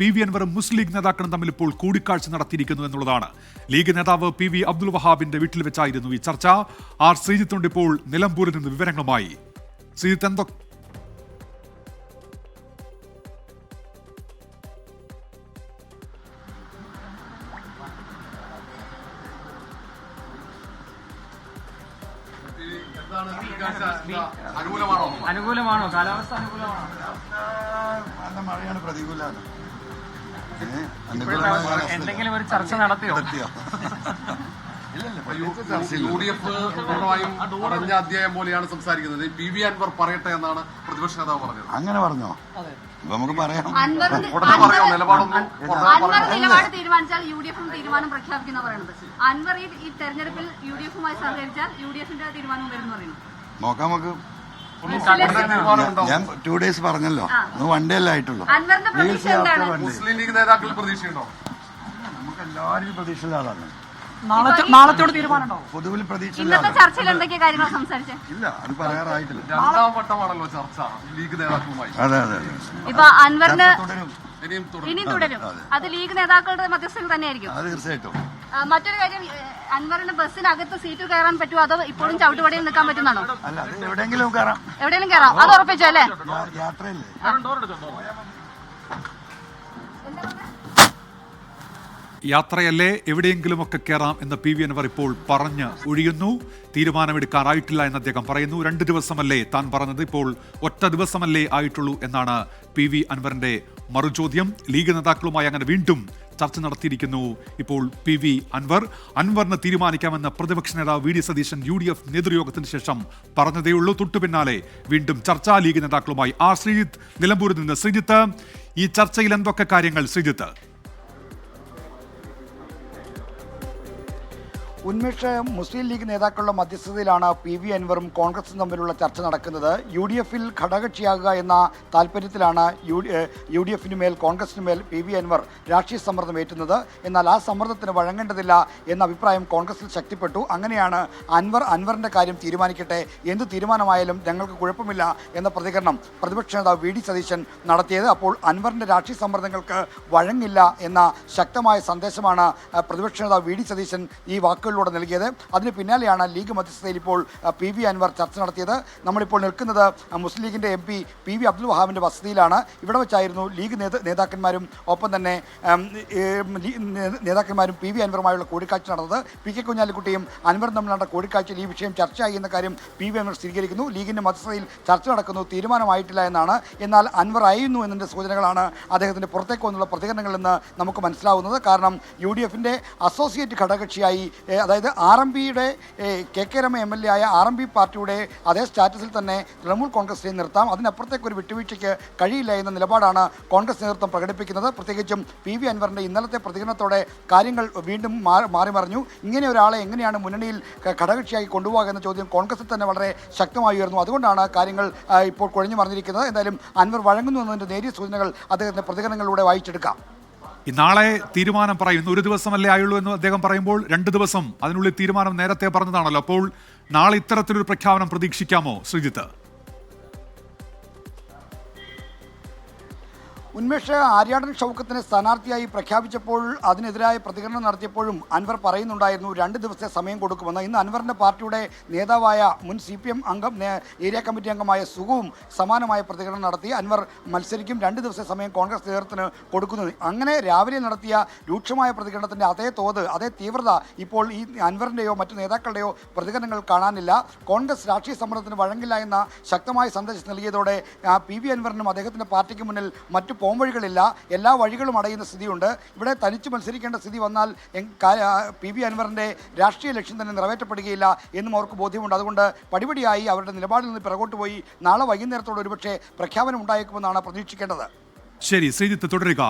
P V അൻവറും മുസ്ലിം ലീഗ് നേതാക്കളും തമ്മിൽ ഇപ്പോൾ കൂടിക്കാഴ്ച നടത്തിയിരിക്കുന്നു എന്നുള്ളതാണ്. ലീഗ് നേതാവ് പി വി അബ്ദുൽ വഹാബിന്റെ വീട്ടിൽ വെച്ചായിരുന്നു ഈ ചർച്ച. ആർ ശ്രീജിത്തുണ്ട് ഇപ്പോൾ നിലമ്പൂരിൽ നിന്ന് വിവരങ്ങളുമായി. ശ്രീജിത്ത് എന്തൊക്കെ അനുകൂലമാണോ? അനുകൂലമാണോ കാലാവസ്ഥ അനുകൂലമാണോ? നല്ല മഴയാണ് പ്രതികൂലാണ് എന്തെങ്കിലും ഒരു ചർച്ച നടത്തിയോ? യു. ഡി എഫ് പൂർണമായും അടഞ്ഞ അധ്യായം പോലെയാണ് സംസാരിക്കുന്നത്. പി വി അൻവർ പറയട്ടെ എന്നാണ് പ്രതിപക്ഷ നേതാവ് പറഞ്ഞത്. അങ്ങനെ പറഞ്ഞോ? നമുക്ക് പറയാം. പറയാം. നിലപാടൊന്നും നിലപാട് തീരുമാനിച്ചാൽ യു ഡി എഫും തീരുമാനം പ്രഖ്യാപിക്കുന്ന പറയുന്നത് അൻവർ ഈ ഈ തെരഞ്ഞെടുപ്പിൽ യു ഡി എഫുമായി സഹകരിച്ചാൽ യു ഡി എഫിന്റെ തീരുമാനം വരും പറയുന്നു. നോക്കാം നമുക്ക്. ഞാൻ ടു ഡേയ്സ് പറഞ്ഞല്ലോ. അത് വൺ ഡേ അല്ലേ ആയിട്ടുള്ളൂ. എന്താണ്? മുസ്ലിം ലീഗ് നേതാക്കളിൽ പ്രതീക്ഷയുണ്ടോ? നമുക്ക് എല്ലാവരും പ്രതീക്ഷയുള്ള ആളാണ് നാളത്തോട് തീരുമാനമുണ്ടോ? പൊതുവിൽ ഇല്ല അത് പറയാറായിട്ടില്ല. രണ്ടാം വട്ടമാണല്ലോ ചർച്ച ലീഗ് നേതാക്കളുമായി. അതെ അതെ ഇപ്പൊ അൻവറിന് ഇനിയും തുടരും. അത് ലീഗ് നേതാക്കളുടെ മധ്യസ്ഥയിൽ തന്നെയായിരിക്കും. അത് തീർച്ചയായിട്ടും. മറ്റൊരു കാര്യം അൻവറിന് ബസ്സിനകത്ത് സീറ്റ് കയറാൻ പറ്റുമോ അതോ ഇപ്പോഴും ചവിട്ടുപടിയിൽ നിൽക്കാൻ പറ്റുന്നതാണോ? അല്ല അത് എവിടെയെങ്കിലും കയറാം. എവിടെയെങ്കിലും കയറാം. അത് ഉറപ്പിച്ചോ അല്ലേ? യാത്രയല്ലേ? യാത്രയല്ലേ എവിടെയെങ്കിലുമൊക്കെ കയറാം എന്ന് പി വി അൻവർ ഇപ്പോൾ പറഞ്ഞ് ഒഴിയുന്നു. തീരുമാനമെടുക്കാറായിട്ടില്ല എന്ന് അദ്ദേഹം പറയുന്നു. രണ്ട് ദിവസമല്ലേ താൻ പറഞ്ഞത്. ഇപ്പോൾ ഒറ്റ ദിവസമല്ലേ ആയിട്ടുള്ളൂ എന്നാണ് പി വി അൻവറിന്റെ മറുചോദ്യം. ലീഗ് നേതാക്കളുമായി അങ്ങനെ വീണ്ടും ചർച്ച നടത്തിയിരിക്കുന്നു. ഇപ്പോൾ പി വി അൻവർ. അൻവറിന് തീരുമാനിക്കാമെന്ന പ്രതിപക്ഷ നേതാവ് V D Satheesan U D F നേതൃയോഗത്തിന് ശേഷം പറഞ്ഞതേയുള്ളൂ. തൊട്ടു പിന്നാലെ വീണ്ടും ചർച്ചാ ലീഗ് നേതാക്കളുമായി ആർ ശ്രീജിത്ത് നിലമ്പൂരിൽ നിന്ന് ശ്രീജിത്ത്. ഈ ചർച്ചയിൽ എന്തൊക്കെ കാര്യങ്ങൾ ശ്രീജിത്ത്? ഉന്മേഷ് മുസ്ലിം ലീഗ് നേതാക്കളുടെ മധ്യസ്ഥതയിലാണ് പി വി അൻവറും കോൺഗ്രസും തമ്മിലുള്ള ചർച്ച നടക്കുന്നത്. യു ഡി എഫിൽ ഘടകക്ഷിയാകുക എന്ന താല്പര്യത്തിലാണ് യു ഡി എഫിന് മേൽ കോൺഗ്രസിന് മേൽ പി വി അൻവർ രാഷ്ട്രീയ സമ്മർദ്ദം ഏറ്റുന്നത്. എന്നാൽ ആ സമ്മർദ്ദത്തിന് വഴങ്ങേണ്ടതില്ല എന്ന അഭിപ്രായം കോൺഗ്രസിൽ ശക്തിപ്പെട്ടു. അങ്ങനെയാണ് അൻവർ അൻവറിന്റെ കാര്യം തീരുമാനിക്കട്ടെ. എന്ത് തീരുമാനമായാലും ഞങ്ങൾക്ക് കുഴപ്പമില്ല എന്ന പ്രതികരണം പ്രതിപക്ഷ നേതാവ് വി ഡി സതീശൻ നടത്തിയത്. അപ്പോൾ അൻവറിന്റെ രാഷ്ട്രീയ സമ്മർദ്ദങ്ങൾക്ക് വഴങ്ങില്ല എന്ന ശക്തമായ സന്ദേശമാണ് പ്രതിപക്ഷ നേതാവ് വി ഡി സതീശൻ ഈ വാക്കുകളിലൂടെ നൽകിയത്. അതിന് പിന്നാലെയാണ് ലീഗ് മധ്യസ്ഥതയിൽ ഇപ്പോൾ പി വി അൻവർ ചർച്ച നടത്തിയത്. നമ്മളിപ്പോൾ നിൽക്കുന്നത് മുസ്ലിം ലീഗിന്റെ M P P V Abdul വഹാബിന്റെ വസതിയിലാണ്. ഇവിടെ വെച്ചായിരുന്നു ലീഗ് നേത- നേതാക്കന്മാരും ഒപ്പം തന്നെ നേതാക്കന്മാരും പി വി അൻവറുമായുള്ള കൂടിക്കാഴ്ച നടന്നത്. പി കെ കുഞ്ഞാലിക്കുട്ടിയും അൻവർ തമ്മിൽ നടന്ന കൂടിക്കാഴ്ചയിൽ ഈ വിഷയം ചർച്ചയായി എന്ന കാര്യം പി വി അൻവർ സ്ഥിരീകരിക്കുന്നു. ലീഗിന്റെ മധ്യസ്ഥതയിൽ ചർച്ച നടക്കുന്നു. തീരുമാനമായിട്ടില്ല എന്നാണ്. എന്നാൽ അൻവർ അയയുന്നു എന്നതിന്റെ സൂചനകളാണ് അദ്ദേഹത്തിന്റെ പുറത്തേക്ക് വന്നുള്ള പ്രതികരണങ്ങളിൽ നിന്ന് നമുക്ക് മനസ്സിലാവുന്നത്. കാരണം യു ഡി എഫിന്റെ അസോസിയേറ്റ് ഘടകകക്ഷിയായി ഏ, അതായത് ആർ എം പിയുടെ K K Rema M L A ആയ ആർ എം പി പാർട്ടിയുടെ അതേ സ്റ്റാറ്റസിൽ തന്നെ തൃണമൂൽ കോൺഗ്രസിനെ നിർത്താം. അതിനപ്പുറത്തേക്ക് ഒരു വിട്ടുവീഴ്ചയ്ക്ക് കഴിയില്ല എന്ന നിലപാടാണ് കോൺഗ്രസ് നേതൃത്വം പ്രകടിപ്പിക്കുന്നത്. പ്രത്യേകിച്ചും പി വി അൻവറിന്റെ ഇന്നലത്തെ പ്രതികരണത്തോടെ കാര്യങ്ങൾ വീണ്ടും മാറി മാറി മറിഞ്ഞു. ഇങ്ങനെ ഒരാളെ എങ്ങനെയാണ് മുന്നണിയിൽ ഘടകക്ഷിയായി കൊണ്ടുപോകുക എന്ന ചോദ്യം കോൺഗ്രസിൽ തന്നെ വളരെ ശക്തമായി ഉയർന്നു. അതുകൊണ്ടാണ് കാര്യങ്ങൾ ഇപ്പോൾ കുഴഞ്ഞു മറിഞ്ഞിരിക്കുന്നത്. എന്തായാലും അൻവർ വഴങ്ങുന്നു എന്നതിന്റെ നേരിയ സൂചനകൾ അദ്ദേഹത്തിന്റെ പ്രതികരണങ്ങളിലൂടെ വായിച്ചെടുക്കാം. നാളെ തീരുമാനം പറയും ഒരു ദിവസമല്ലേ ആയുള്ളൂ എന്ന് അദ്ദേഹം പറയുമ്പോൾ രണ്ട് ദിവസം അതിനുള്ളിൽ തീരുമാനം നേരത്തെ പറഞ്ഞതാണല്ലോ. അപ്പോൾ നാളെ ഇത്തരത്തിലൊരു പ്രഖ്യാപനം പ്രതീക്ഷിക്കാമോ ശ്രീജിത്ത്? ഉന്മേഷ് ആര്യാടൻ ഷൗക്കത്തിനെ സ്ഥാനാർത്ഥിയായി പ്രഖ്യാപിച്ചപ്പോൾ അതിനെതിരായ പ്രതികരണം നടത്തിയപ്പോഴും അൻവർ പറയുന്നുണ്ടായിരുന്നു രണ്ട് ദിവസത്തെ സമയം കൊടുക്കുമെന്ന്. ഇന്ന് അൻവറിന്റെ പാർട്ടിയുടെ നേതാവായ മുൻ സി പി എം അംഗം ഏരിയ കമ്മിറ്റി അംഗമായ സുഖവും സമാനമായ പ്രതികരണം നടത്തി അൻവർ മത്സരിക്കും രണ്ട് ദിവസത്തെ സമയം കോൺഗ്രസ് നേതൃത്വത്തിന് കൊടുക്കുന്നു. അങ്ങനെ രാവിലെ നടത്തിയ രൂക്ഷമായ പ്രതികരണത്തിന്റെ അതേ തോത് അതേ തീവ്രത ഇപ്പോൾ ഈ അൻവറിന്റെയോ മറ്റു നേതാക്കളുടെയോ പ്രതികരണങ്ങൾ കാണാനില്ല. കോൺഗ്രസ് രാഷ്ട്രീയ സമ്മർദ്ദത്തിന് വഴങ്ങില്ല എന്ന ശക്തമായ സന്ദേശം നൽകിയതോടെ പി വി അൻവറിനും അദ്ദേഹത്തിന്റെ പാർട്ടിക്ക് മുന്നിൽ മറ്റു പോംവഴികളില്ല. എല്ലാ വഴികളും അടയുന്ന സ്ഥിതിയുണ്ട്. ഇവിടെ തനിച്ച് മത്സരിക്കേണ്ട സ്ഥിതി വന്നാൽ പി വി അൻവറിന്റെ രാഷ്ട്രീയ ലക്ഷ്യം തന്നെ നിറവേറ്റപ്പെടുകയില്ല എന്നും അവർക്ക് ബോധ്യമുണ്ട്. അതുകൊണ്ട് പടിപടിയായി അവരുടെ നിലപാടിൽ നിന്ന് പിറകോട്ട് പോയി നാളെ വൈകുന്നേരത്തോടെ ഒരുപക്ഷെ പ്രഖ്യാപനം ഉണ്ടായേക്കുമെന്നാണ് പ്രതീക്ഷിക്കേണ്ടത്. ശരി ശ്രീജിത്ത് തുടരുക.